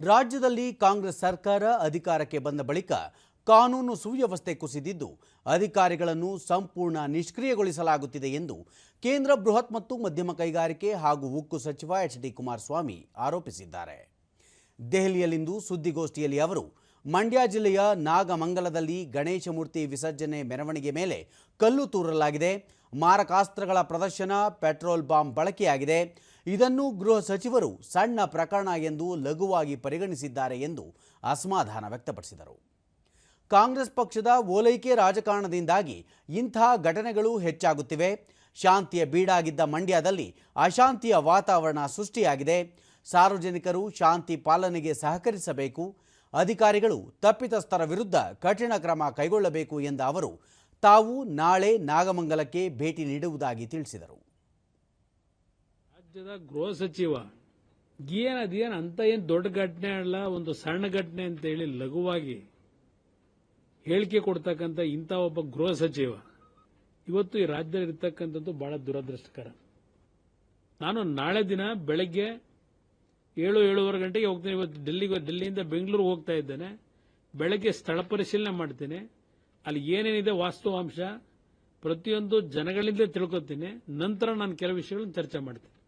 ರಾಜ್ಯದಲ್ಲಿ ಕಾಂಗ್ರೆಸ್ ಸರ್ಕಾರ ಅಧಿಕಾರಕ್ಕೆ ಬಂದ ಬಳಿಕ ಕಾನೂನು ಸುವ್ಯವಸ್ಥೆ ಕುಸಿದಿದ್ದು, ಅಧಿಕಾರಿಗಳನ್ನು ಸಂಪೂರ್ಣ ನಿಷ್ಕ್ರಿಯಗೊಳಿಸಲಾಗುತ್ತಿದೆ ಎಂದು ಕೇಂದ್ರ ಬೃಹತ್ ಮತ್ತು ಮಧ್ಯಮ ಕೈಗಾರಿಕೆ ಹಾಗೂ ಉಕ್ಕು ಸಚಿವ ಎಚ್ ಡಿ ಕುಮಾರಸ್ವಾಮಿ ಆರೋಪಿಸಿದ್ದಾರೆ. ದೆಹಲಿಯಲ್ಲಿಂದು ಸುದ್ದಿಗೋಷ್ಠಿಯಲ್ಲಿ ಅವರು, ಮಂಡ್ಯ ಜಿಲ್ಲೆಯ ನಾಗಮಂಗಲದಲ್ಲಿ ಗಣೇಶ ಮೂರ್ತಿ ವಿಸರ್ಜನೆ ಮೆರವಣಿಗೆ ಮೇಲೆ ಕಲ್ಲು ತೂರಲಾಗಿದೆ. ಮಾರಕಾಸ್ತ್ರಗಳ ಪ್ರದರ್ಶನ, ಪೆಟ್ರೋಲ್ ಬಾಂಬ್ ಬಳಕೆಯಾಗಿದೆ. ಇದನ್ನು ಗೃಹ ಸಚಿವರು ಸಣ್ಣ ಪ್ರಕರಣ ಎಂದು ಲಘುವಾಗಿ ಪರಿಗಣಿಸಿದ್ದಾರೆ ಎಂದು ಅಸಮಾಧಾನ ವ್ಯಕ್ತಪಡಿಸಿದರು. ಕಾಂಗ್ರೆಸ್ ಪಕ್ಷದ ಓಲೈಕೆ ರಾಜಕಾರಣದಿಂದಾಗಿ ಇಂತಹ ಘಟನೆಗಳು ಹೆಚ್ಚಾಗುತ್ತಿವೆ. ಶಾಂತಿಯ ಬೀಡಾಗಿದ್ದ ಮಂಡ್ಯದಲ್ಲಿ ಅಶಾಂತಿಯ ವಾತಾವರಣ ಸೃಷ್ಟಿಯಾಗಿದೆ. ಸಾರ್ವಜನಿಕರು ಶಾಂತಿ ಪಾಲನೆಗೆ ಸಹಕರಿಸಬೇಕು. ಅಧಿಕಾರಿಗಳು ತಪ್ಪಿತಸ್ಥರ ವಿರುದ್ಧ ಕಠಿಣ ಕ್ರಮ ಕೈಗೊಳ್ಳಬೇಕು ಎಂದ ಅವರು ತಾವು ನಾಳೆ ನಾಗಮಂಗಲಕ್ಕೆ ಭೇಟಿ ನೀಡುವುದಾಗಿ ತಿಳಿಸಿದರು. ರಾಜ್ಯದ ಗೃಹ ಸಚಿವ, ಏನು ಅದೇನು ಅಂತ ಏನು ದೊಡ್ಡ ಘಟನೆ ಅಲ್ಲ, ಒಂದು ಸಣ್ಣ ಘಟನೆ ಅಂತ ಹೇಳಿ ಲಘುವಾಗಿ ಹೇಳಿಕೆ ಕೊಡ್ತಕ್ಕಂಥ ಇಂಥ ಒಬ್ಬ ಗೃಹ ಸಚಿವ ಇವತ್ತು ಈ ರಾಜ್ಯದಲ್ಲಿರ್ತಕ್ಕಂಥದ್ದು ಬಹಳ ದುರದೃಷ್ಟಕರ. ನಾನು ನಾಳೆ ದಿನ ಬೆಳಗ್ಗೆ ಏಳು, ಏಳುವರೆ ಗಂಟೆಗೆ ಹೋಗ್ತೇನೆ. ಇವತ್ತು ಡೆಲ್ಲಿಗೆ, ಡೆಲ್ಲಿಯಿಂದ ಬೆಂಗಳೂರಿಗೆ ಹೋಗ್ತಾ ಇದ್ದೇನೆ. ಬೆಳಗ್ಗೆ ಸ್ಥಳ ಪರಿಶೀಲನೆ ಮಾಡ್ತೇನೆ. ಅಲ್ಲಿ ಏನೇನಿದೆ ವಾಸ್ತವಾಂಶ ಪ್ರತಿಯೊಂದು ಜನಗಳಿಂದ ತಿಳ್ಕೊತೀನಿ. ನಂತರ ನಾನು ಕೆಲವು ವಿಷಯಗಳನ್ನು ಚರ್ಚೆ ಮಾಡ್ತೀನಿ.